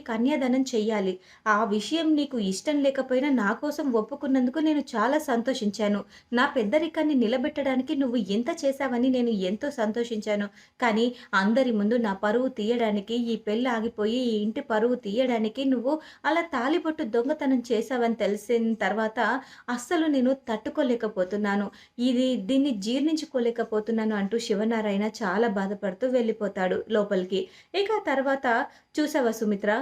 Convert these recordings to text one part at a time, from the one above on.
కన్యాదానం చెయ్యాలి. ఆ విషయం నీకు ఇష్టం లేకపోయినా నా కోసం ఒప్పుకున్నందుకు నేను చాలా సంతోషించాను. నా పెద్దరికాన్ని నిలబెట్టడానికి నువ్వు ఎంత చేశావని నేను ఎంతో సంతోషించాను. కానీ అందరి ముందు నా పరువు తీయడానికి, ఈ పెళ్ళి ఆగిపోయి ఈ ఇంటి పరువు తీయడానికి నువ్వు అలా తాళిబొట్టు దొంగతనం చేశావని తెలిసిన తర్వాత అస్సలు నేను తట్టుకోలేకపోతున్నాను. ఇది దీన్ని జీర్ణించుకోలేకపోతున్నాను అంటూ శివనారాయణ చాలా బాధపడుతూ వెళ్ళిపోతాడు లోపలికి. ఇక తర్వాత చూసావా సుమిత్ర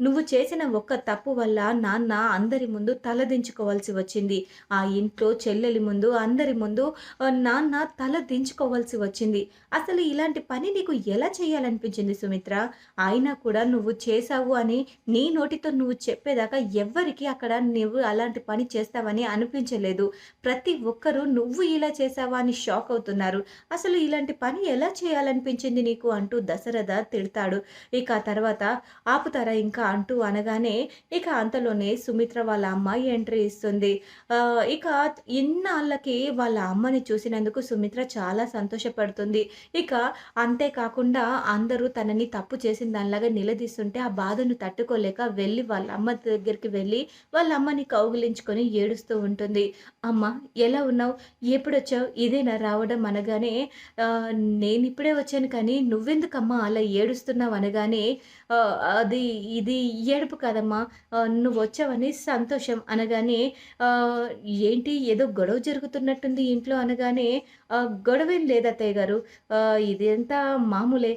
నువ్వు చేసిన ఒక్క తప్పు వల్ల నాన్న అందరి ముందు తలదించుకోవాల్సి వచ్చింది. ఆ ఇంట్లో చెల్లెలి ముందు, అందరి ముందు నాన్న తల దించుకోవాల్సి వచ్చింది. అసలు ఇలాంటి పని నీకు ఎలా చేయాలనిపించింది సుమిత్ర? అయినా కూడా నువ్వు చేశావు అని నీ నోటితో నువ్వు చెప్పేదాకా ఎవ్వరికీ అక్కడ నువ్వు అలాంటి పని చేస్తావని అనిపించలేదు. ప్రతి ఒక్కరు నువ్వు ఇలా చేసావా అని షాక్ అవుతున్నారు. అసలు ఇలాంటి పని ఎలా చేయాలనిపించింది నీకు? అంటూ దశరథ తిడతాడు. ఇక తర్వాత ఆపుతారా ఇంకా అంటూ అనగానే ఇక అంతలోనే సుమిత్ర వాళ్ళ అమ్మాయి ఎంట్రీ ఇస్తుంది. ఇక ఇన్నాళ్ళకి వాళ్ళ అమ్మని చూసినందుకు సుమిత్ర చాలా సంతోషపడుతుంది. ఇక అంతేకాకుండా అందరూ తనని తప్పు చేసిన దానిలాగా నిలదీస్తుంటే ఆ బాధను తట్టుకోలేక వెళ్ళి వాళ్ళ అమ్మ దగ్గరికి వెళ్ళి వాళ్ళ అమ్మని కౌగిలించుకొని ఏడుస్తూ ఉంటుంది. "అమ్మ ఎలా ఉన్నావు? ఎప్పుడొచ్చావు? ఇదేనా రావడం?" అనగానే నేను ఇప్పుడే వచ్చాను కానీ నువ్వెందుకమ్మా అలా ఏడుస్తున్నావు?" అనగానే "అది ఇది ఏడుపు కాదమ్మా నువ్వు వచ్చావని సంతోషం" అనగానే "ఏంటి ఏదో గొడవ జరుగుతున్నట్టుంది ఇంట్లో" అనగానే "గొడవేం లేదు అత్తయ్య గారు. ఇదంతా మామూలే.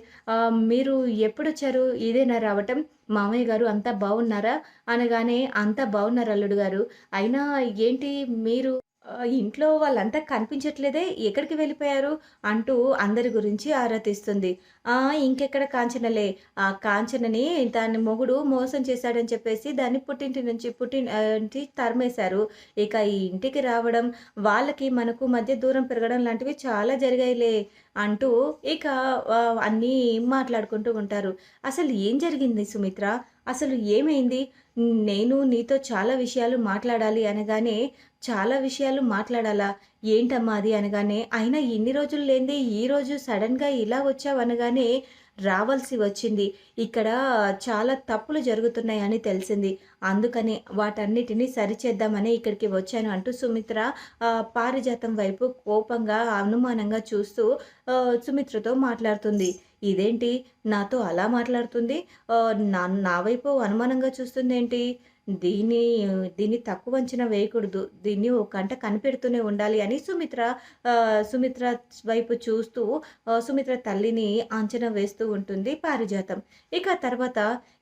మీరు ఎప్పుడొచ్చారు? ఇదేనా రావటం? మామయ్య గారు అంతా బాగున్నారా అనగానే "అంతా బాగున్నారు అల్లుడు గారు. అయినా ఏంటి మీరు ఇంట్లో వాళ్ళంతా కనిపించట్లేదే ఎక్కడికి వెళ్ళిపోయారు?" అంటూ అందరి గురించి ఆరా తీస్తుంది. "ఆ! ఇంకెక్కడ కాంచనలే. ఆ కాంచనని దాని మొగుడు మోసం చేశాడని చెప్పేసి దాన్ని పుట్టింటి నుంచి పుట్టిన్ నుంచి తరిమేశారు. ఇక ఈ ఇంటికి రావడం, వాళ్ళకి మనకు మధ్య దూరం పెరగడం లాంటివి చాలా జరిగాయిలే" అంటూ ఇక అన్నీ మాట్లాడుకుంటూ ఉంటారు. "అసలు ఏం జరిగింది సుమిత్ర? అసలు ఏమైంది? నేను నీతో చాలా విషయాలు మాట్లాడాలి" అనగానే "చాలా విషయాలు మాట్లాడాలా? ఏంటమ్మా అది?" అనగానే "అయినా ఇన్ని రోజులు లేనిది ఈరోజు సడన్గా ఇలా వచ్చావు" అనగానే "రావాల్సి వచ్చింది. ఇక్కడ చాలా తప్పులు జరుగుతున్నాయని తెలిసింది. అందుకని వాటన్నిటిని సరిచేద్దామని ఇక్కడికి వచ్చాను" అంటూ సుమిత్ర పారిజాతం వైపు కోపంగా, అనుమానంగా చూస్తూ సుమిత్రతో మాట్లాడుతుంది. "ఇదేంటి నాతో అలా మాట్లాడుతుంది? నా నా వైపు అనుమానంగా చూస్తుందేంటి? దీన్ని దీన్ని తక్కువ అంచనా వేయకూడదు. దీన్ని ఒక కంట కనిపెడుతూనే ఉండాలి" అని సుమిత్ర సుమిత్ర వైపు చూస్తూ సుమిత్ర తల్లిని అంచనా వేస్తూ ఉంటుంది పారిజాతం. ఇక తర్వాత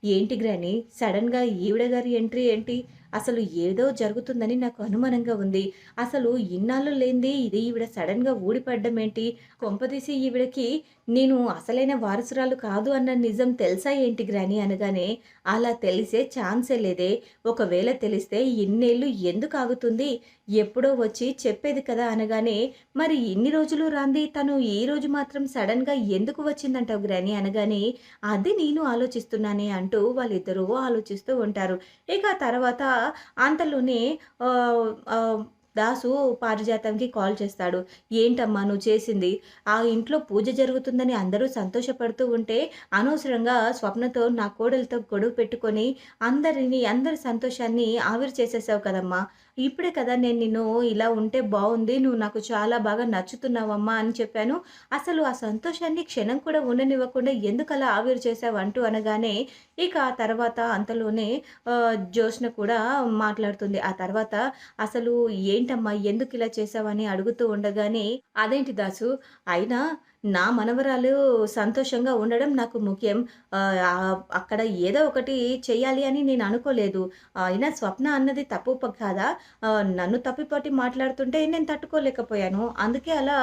"ఏంటి గ్రాని సడన్గా ఈవిడ గారి ఎంట్రీ ఏంటి? అసలు ఏదో జరుగుతుందని నాకు అనుమానంగా ఉంది. అసలు ఇన్నాళ్ళు లేనిది ఇది ఈవిడ సడన్గా ఊడిపడ్డం ఏంటి? కొంపదీసి ఈవిడకి నేను అసలైన వారసురాలు కాదు అన్న నిజం తెలుసా ఏంటి గ్రాని?" అనగానే "అలా తెలిసే ఛాన్సే లేదే. ఒకవేళ తెలిస్తే ఇన్నేళ్ళు ఎందుకు ఆగుతుంది? ఎప్పుడో వచ్చి చెప్పేది కదా" అనగానే "మరి ఇన్ని రోజులు రాంది తను ఈ రోజు మాత్రం సడన్గా ఎందుకు వచ్చిందంటావు గ్రాని?" అనగానే "అది నేను ఆలోచిస్తున్నానే" అంటూ వాళ్ళిద్దరూ ఆలోచిస్తూ ఉంటారు. ఇక తర్వాత అంతలోనే దాసు పారిజాతంకి కాల్ చేస్తాడు. "ఏంటమ్మా నువ్వు చేసింది? ఆ ఇంట్లో పూజ జరుగుతుందని అందరూ సంతోషపడుతూ ఉంటే అనవసరంగా స్వప్నతో నా కోడలతో గొడవ పెట్టుకొని అందరిని అందరి సంతోషాన్ని ఆవిరి చేసేసావు కదమ్మా! ఇప్పుడే కదా నేను నిన్ను ఇలా ఉంటే బాగుంది నువ్వు నాకు చాలా బాగా నచ్చుతున్నావమ్మా" అని చెప్పాను. "అసలు ఆ సంతోషాన్ని క్షణం కూడా ఉండనివ్వకుండా ఎందుకలా ఆవిరు చేశావు?" అంటూ అనగానే ఇక ఆ తర్వాత అంతలోనే ఆహ్, కూడా మాట్లాడుతుంది. ఆ తర్వాత "అసలు ఏంటమ్మా ఎందుకు ఇలా చేసావని అడుగుతూ ఉండగానే "అదేంటి దాసు అయినా నా మనవరాలు సంతోషంగా ఉండడం నాకు ముఖ్యం. అక్కడ ఏదో ఒకటి చేయాలి అని నేను అనుకోలేదు. అయినా స్వప్న అన్నది తప్పు కాదా? నన్ను తప్పిపట్టి మాట్లాడుతుంటే నేను తట్టుకోలేకపోయాను. అందుకే అలా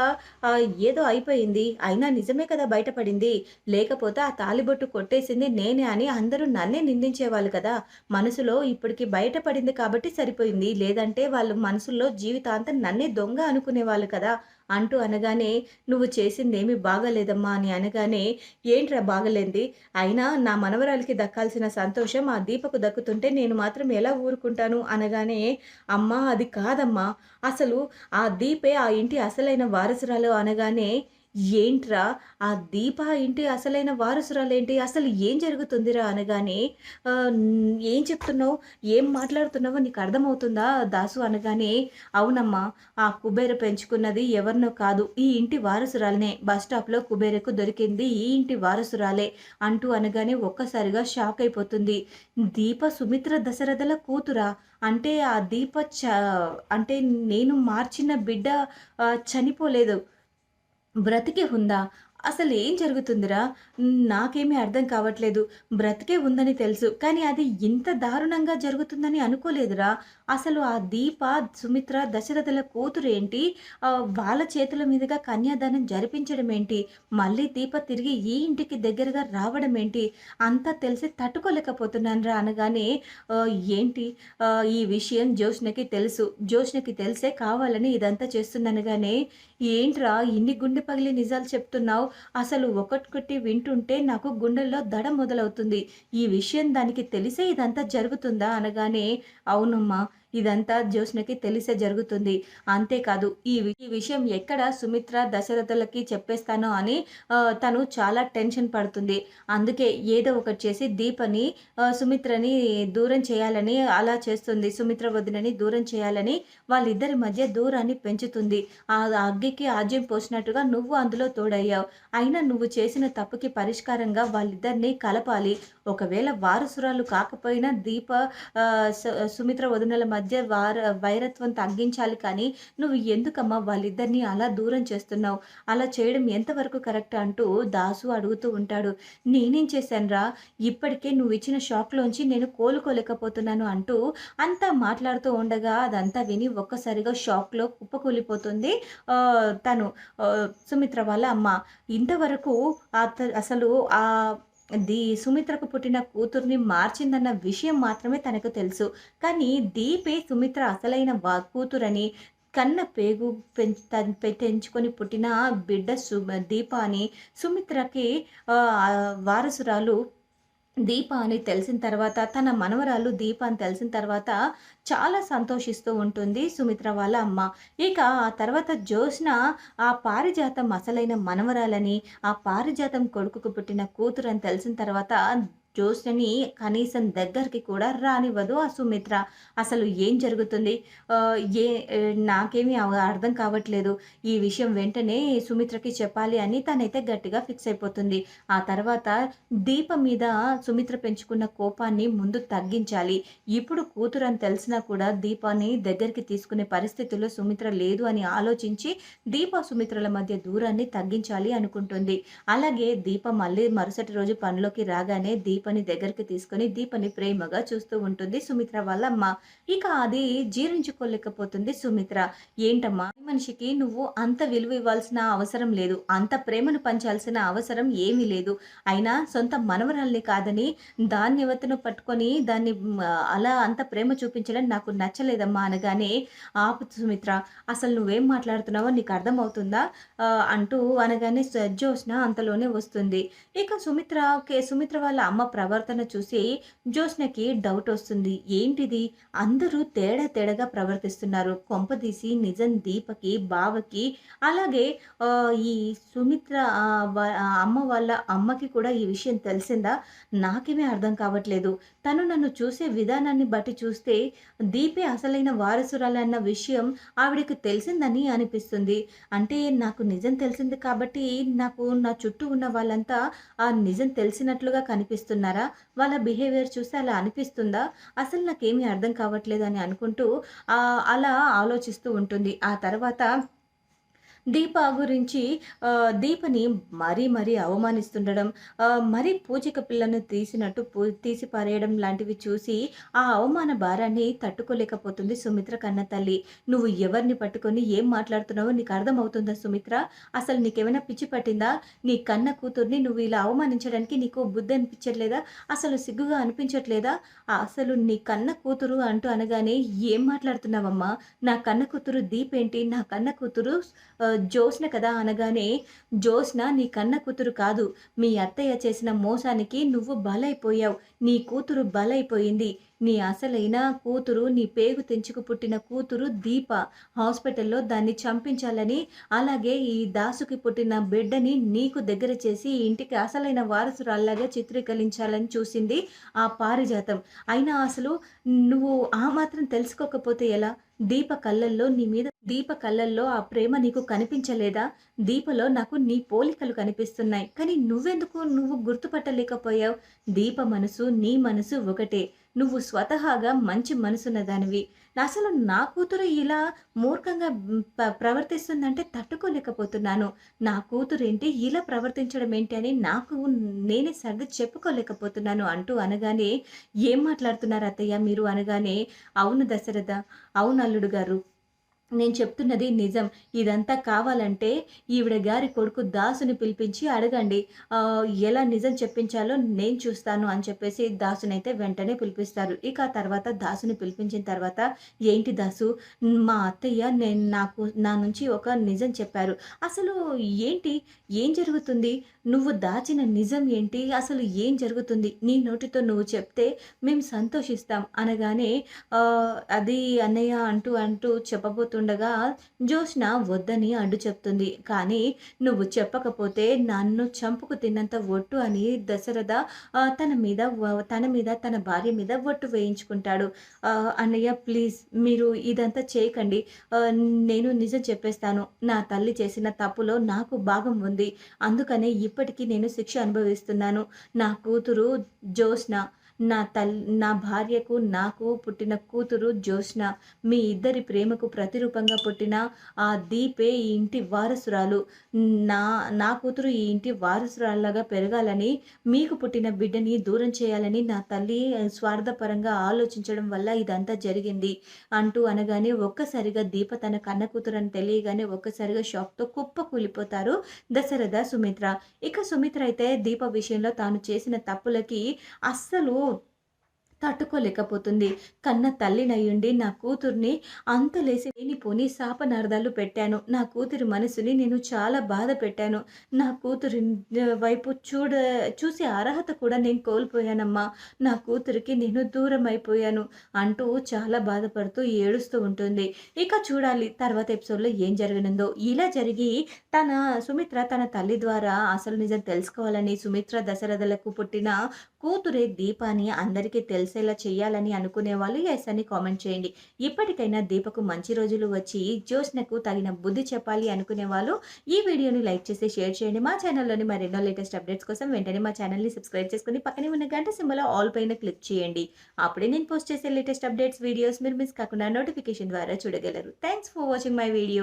ఏదో అయిపోయింది. అయినా నిజమే కదా బయటపడింది. లేకపోతే ఆ తాళిబొట్టు కొట్టేసింది నేనే అని అందరూ నన్నే నిందించేవాళ్ళు కదా! మనసులో ఇప్పటికి బయటపడింది కాబట్టి సరిపోయింది. లేదంటే వాళ్ళు మనసుల్లో జీవితాంతం నన్నే దొంగ అనుకునేవాళ్ళు కదా!" అంటూ అనగానే "నువ్వు చేసిందేమీ బాగాలేదమ్మా" అని అనగానే "ఏంట్రా బాగలేంది అయినా నా మనవరాలికి దక్కాల్సిన సంతోషం ఆ దీపకు దక్కుతుంటే నేను మాత్రం ఎలా ఊరుకుంటాను?" అనగానే "అమ్మా అది కాదమ్మా! అసలు ఆ దీపే ఆ ఇంటి అసలైన వారసురాలు" అనగానే ఏంట్రా ఆ దీప ఏంటి అసలైన వారసురాలేంటి? అసలు ఏం జరుగుతుందిరా అనగానే ఏం చెప్తున్నావు? ఏం మాట్లాడుతున్నావో నీకు అర్థమవుతుందా దాసు అనగానే, అవునమ్మా ఆ కుబేర పెంచుకున్నది ఎవరినో కాదు. ఈ ఇంటి వారసురాలనే బస్ స్టాప్‌లో కుబేరకు దొరికింది ఈ ఇంటి వారసురాలే అంటూ అనగానే ఒక్కసారిగా షాక్ అయిపోతుంది. దీప సుమిత్ర దశరథల కూతురా? అంటే ఆ దీప చ అంటే నేను మార్చిన బిడ్డ చనిపోలేదు. బ్రతికే ఉందా? అసలేం జరుగుతుందిరా? నాకేమీ అర్థం కావట్లేదు. బ్రతికే ఉందని తెలుసు. కానీ అది ఇంత దారుణంగా జరుగుతుందని అనుకోలేదురా. అసలు ఆ దీప, సుమిత్ర దశరథుల కూతురు ఏంటి వాళ్ళ చేతుల మీదుగా కన్యాదానం జరిపించడం ఏంటి? మళ్ళీ దీప తిరిగి ఈ ఇంటికి దగ్గరగా రావడం ఏంటి? అంతా తెలిసి తట్టుకోలేకపోతున్నానురా అనగానే ఏంటి ఈ విషయం జ్యోష్ణకి తెలుసు. జ్యోష్ణకి తెలిసే కావాలని ఇదంతా చేస్తుందనగానే, ఏంట్రా ఇన్ని గుండె పగిలి నిజాలు చెప్తున్నావు? అసలు ఒకటికొట్టి వింటుంటే నాకు గుండెల్లో దడ మొదలవుతుంది. ఈ విషయం దానికి తెలిసే ఇదంతా జరుగుతుందా? అనగానే, అవునమ్మా ఇదంతా జ్యోత్స్నకి తెలిసే జరుగుతుంది. అంతేకాదు ఈ ఈ విషయం ఎక్కడ సుమిత్ర, దశరథులకి చెప్పేస్తానో అని తను చాలా టెన్షన్ పడుతుంది. అందుకే ఏదో ఒకటి చేసి దీపని సుమిత్రని దూరం చేయాలని అలా చేస్తుంది. సుమిత్ర వదినని దూరం చేయాలని వాళ్ళిద్దరి మధ్య దూరాన్ని పెంచుతుంది. ఆ అగ్గికి ఆజ్యం పోసినట్టుగా నువ్వు అందులో తోడయ్యావు. అయినా నువ్వు చేసిన తప్పుకి పరిష్కారంగా వాళ్ళిద్దరిని కలపాలి. ఒకవేళ వారసురాలు కాకపోయినా దీప సుమిత్ర వదినల మధ్య మధ్య వార వైరత్వం తగ్గించాలి కానీ, నువ్వు ఎందుకమ్మా వాళ్ళిద్దరిని అలా దూరం చేస్తున్నావు? అలా చేయడం ఎంతవరకు కరెక్ట్ అంటూ దాసు అడుగుతూ ఉంటాడు. నేనేం చేశానురా? ఇప్పటికే నువ్వు ఇచ్చిన షాక్‌లోంచి నేను కోలుకోలేకపోతున్నాను అంటూ అంతా మాట్లాడుతూ ఉండగా అదంతా విని ఒక్కసారిగా షాక్‌లో కుప్పకూలిపోతుంది తను సుమిత్ర వాళ్ళ అమ్మ. ఇంతవరకు అసలు ఆ దీ సుమిత్రకు పుట్టిన కూతుర్ని మార్చిందన్న విషయం మాత్రమే తనకు తెలుసు. కానీ దీపే సుమిత్ర అసలైన వా కూతురని, కన్న పేగు పెంచుకొని పె తెంచుకొని పుట్టిన బిడ్డ సు దీప అని, సుమిత్రకి వారసురాలు దీప అని తెలిసిన తర్వాత, తన మనవరాలు దీప అని తెలిసిన తర్వాత చాలా సంతోషిస్తూ ఉంటుంది సుమిత్ర వాళ్ళ అమ్మ. ఇక ఆ తర్వాత జ్యోత్స్న ఆ పారిజాతం అసలైన మనవరాలని, ఆ పారిజాతం కొడుకుకు పుట్టిన కూతురు అని తెలిసిన తర్వాత జ్యోత్స్నని కనీసం దగ్గరికి కూడా రానివ్వదు ఆ సుమిత్ర. అసలు ఏం జరుగుతుంది? ఏ నాకేమీ అర్థం కావట్లేదు. ఈ విషయం వెంటనే సుమిత్రకి చెప్పాలి అని తనైతే గట్టిగా ఫిక్స్ అయిపోతుంది. ఆ తర్వాత దీప మీద సుమిత్ర పెంచుకున్న కోపాన్ని ముందు తగ్గించాలి. ఇప్పుడు కూతురు అని తెలిసినా కూడా దీపాన్ని దగ్గరికి తీసుకునే పరిస్థితుల్లో సుమిత్ర లేదు అని ఆలోచించి, దీప, సుమిత్రల మధ్య దూరాన్ని తగ్గించాలి అనుకుంటుంది. అలాగే దీప మళ్ళీ మరుసటి రోజు పనిలోకి రాగానే దీప దీపని దగ్గరికి తీసుకొని, దీపని ప్రేమగా చూస్తూ ఉంటుంది సుమిత్ర వాళ్ళ అమ్మ. ఇక అది జీర్ణించుకోలేకపోతుంది సుమిత్ర. ఏంటమ్మా మనిషికి నువ్వు అంత విలువ ఇవ్వాల్సిన అవసరం లేదు. అంత ప్రేమను పంచాల్సిన అవసరం ఏమీ లేదు. అయినా సొంత మనవరాల్ని కాదని దాన్ని యువతను పట్టుకొని దాన్ని అలా అంత ప్రేమ చూపించడం నాకు నచ్చలేదమ్మా అనగానే, ఆపు సుమిత్ర అసలు నువ్వేం మాట్లాడుతున్నావో నీకు అర్థమవుతుందా? అంటూ అనగానే జోష్న అంతలోనే వస్తుంది. ఇక సుమిత్ర సుమిత్ర వాళ్ళ అమ్మ ప్రవర్తన చూసి జ్యోత్స్నకి డౌట్ వస్తుంది. ఏంటిది? అందరూ తేడా తేడాగా ప్రవర్తిస్తున్నారు. కొంపదీసి నిజం దీపకి, బావకి అలాగే ఈ సుమిత్ర అమ్మ వాళ్ళ అమ్మకి కూడా ఈ విషయం తెలిసిందా? నాకేమీ అర్థం కావట్లేదు. తను నన్ను చూసే విధానాన్ని బట్టి చూస్తే దీపే అసలైన వారసురాలన్న విషయం ఆవిడకి తెలిసిందని అనిపిస్తుంది. అంటే నాకు నిజం తెలిసింది కాబట్టి నాకు నా చుట్టూ ఉన్న వాళ్ళంతా ఆ నిజం తెలిసినట్లుగా కనిపిస్తున్నారు వాళ్ళ బిహేవియర్ చూస్తే అలా అనిపిస్తుందా? అసలు నాకేమీ అర్థం కావట్లేదు అని అనుకుంటూ అలా ఆలోచిస్తూ ఉంటుంది. ఆ తర్వాత దీప గురించి దీపని మరీ మరీ అవమానిస్తుండడం, మరీ పూచిక పిల్లను తీసినట్టు పూ తీసి పారేయడం లాంటివి చూసి ఆ అవమాన భారాన్ని తట్టుకోలేకపోతుంది సుమిత్ర కన్న తల్లి నువ్వు ఎవరిని పట్టుకొని ఏం మాట్లాడుతున్నావో నీకు అర్థమవుతుందా సుమిత్ర? అసలు నీకేమైనా పిచ్చి పట్టిందా? నీ కన్న కూతుర్ని నువ్వు ఇలా అవమానించడానికి నీకు బుద్ధి అనిపించట్లేదా? అసలు సిగ్గుగా అనిపించట్లేదా? అసలు నీ కన్న కూతురు అంటూ అనగానే ఏం మాట్లాడుతున్నావమ్మా? నా కన్న కూతురు దీపేంటి? నా కన్న కూతురు జోస్న కదా అనగానే జ్యోత్స్న నీ కన్న కూతురు కాదు. మీ అత్తయ్య చేసిన మోసానికి నువ్వు బలైపోయావు. నీ కూతురు బలైపోయింది. నీ అసలైన కూతురు నీ పేగు తెంచుకు పుట్టిన కూతురు దీప హాస్పిటల్లో దాన్ని చంపించాలని అలాగే ఈ దాసుకి పుట్టిన బిడ్డని నీకు దగ్గర చేసి ఇంటికి అసలైన వారసురాల్లాగా చిత్రీకరించాలని చూసింది ఆ పారిజాతం. అయినా అసలు నువ్వు ఆ మాత్రం తెలుసుకోకపోతే ఎలా? దీప కళ్ళల్లో నీ మీద దీప కళ్ళల్లో ఆ ప్రేమ నీకు కనిపించలేదా? దీపలో నాకు నీ పోలికలు కనిపిస్తున్నాయి. కానీ నువ్వెందుకు నువ్వు గుర్తుపట్టలేకపోయావు? దీప మనసు నీ మనసు ఒకటే. నువ్వు స్వతహాగా మంచి మనసున్న దానివి. అసలు నా కూతురు ఇలా మూర్ఖంగా ప్రవర్తిస్తుందంటే తట్టుకోలేకపోతున్నాను. నా కూతురు ఏంటి ఇలా ప్రవర్తించడం ఏంటి అని నాకు నేనే సర్ది చెప్పుకోలేకపోతున్నాను అంటూ అనగానే ఏం మాట్లాడుతున్నారు అత్తయ్య మీరు? అనగానే అవును దశరథ అవును అల్లుడు గారు నేను చెప్తున్నది నిజం. ఇదంతా కావాలంటే ఈవిడ గారి కొడుకు దాసుని పిలిపించి అడగండి. ఎలా నిజం చెప్పించాలో నేను చూస్తాను అని చెప్పేసి దాసునైతే వెంటనే పిలిపిస్తారు. ఇక ఆ తర్వాత దాసుని పిలిపించిన తర్వాత ఏంటి దాసు? మా అత్తయ్య నేను నాకు నా నుంచి ఒక నిజం చెప్పారు. అసలు ఏంటి? ఏం జరుగుతుంది? నువ్వు దాచిన నిజం ఏంటి? అసలు ఏం జరుగుతుంది? నీ నోటితో నువ్వు చెప్తే మేము సంతోషిస్తాం. అనగానే అది అన్నయ్య అంటూ అంటూ చెప్పబోతుండే ఉండగా జ్యోత్స్న వద్దని అడ్డు చెప్తుంది. కానీ నువ్వు చెప్పకపోతే నన్ను చంపుకు తిన్నంత ఒట్టు అని దశరథ తన మీద తన మీద తన భార్య మీద ఒట్టు వేయించుకుంటాడు. అన్నయ్య ప్లీజ్ మీరు ఇదంతా చేయకండి. నేను నిజం చెప్పేస్తాను. నా తల్లి చేసిన తప్పులో నాకు భాగం ఉంది. అందుకనే ఇప్పటికీ నేను శిక్ష అనుభవిస్తున్నాను. నా కూతురు జ్యోత్స్న నా తల్ నా భార్యకు నాకు పుట్టిన కూతురు జ్యోత్స్న మీ ఇద్దరి ప్రేమకు ప్రతిరూపంగా పుట్టిన ఆ దీపే ఈ ఇంటి వారసురాలు. నా నా కూతురు ఈ ఇంటి వారసురాలుగా పెరగాలని మీకు పుట్టిన బిడ్డని దూరం చేయాలని నా తల్లి స్వార్థపరంగా ఆలోచించడం వల్ల ఇదంతా జరిగింది అంటూ అనగానే ఒక్కసారిగా దీప తన కన్న కూతురు అని తెలియగానే ఒక్కసారిగా షాక్తో కుప్ప కూలిపోతారు దశరథ సుమిత్ర. ఇక సుమిత్ర అయితే దీప విషయంలో తాను చేసిన తప్పులకి అస్సలు తట్టుకోలేకపోతుంది. కన్న తల్లినయ్యుండి నా కూతుర్ని అంతలేసి లేనిపోని శాపనార్థాలు పెట్టాను. నా కూతురి మనసుని నేను చాలా బాధ పెట్టాను. నా కూతురి వైపు చూడ చూసే అర్హత కూడా నేను కోల్పోయానమ్మా. నా కూతురికి నేను దూరం అయిపోయాను అంటూ చాలా బాధపడుతూ ఏడుస్తూ ఉంటుంది. ఇక చూడాలి తర్వాత ఎపిసోడ్లో ఏం జరగనుందో. ఇలా జరిగి తన సుమిత్ర తన తల్లి ద్వారా అసలు నిజం తెలుసుకోవాలని సుమిత్ర దశరథలకు పుట్టిన కూతురే దీపాని అందరికీ తెలిసేలా చేయాలని అనుకునే వాళ్ళు ఎస్ అని కామెంట్ చేయండి. ఇప్పటికైనా దీపకు మంచి రోజులు వచ్చి జ్యోత్స్నకు తగిన బుద్ధి చెప్పాలి అనుకునే వాళ్ళు ఈ వీడియోని లైక్ చేసి షేర్ చేయండి. మా ఛానల్లోని మరెన్నో లేటెస్ట్ అప్డేట్స్ కోసం వెంటనే మా ఛానల్ని సబ్స్క్రైబ్ చేసుకుని పక్కనే ఉన్న గంట సింబల్ ఆల్ పైన క్లిక్ చేయండి. అప్పుడే నేను పోస్ట్ చేసే లేటెస్ట్ అప్డేట్స్ వీడియోస్ మీరు మిస్ కాకుండా నోటిఫికేషన్ ద్వారా చూడగలరు. Thanks for watching my video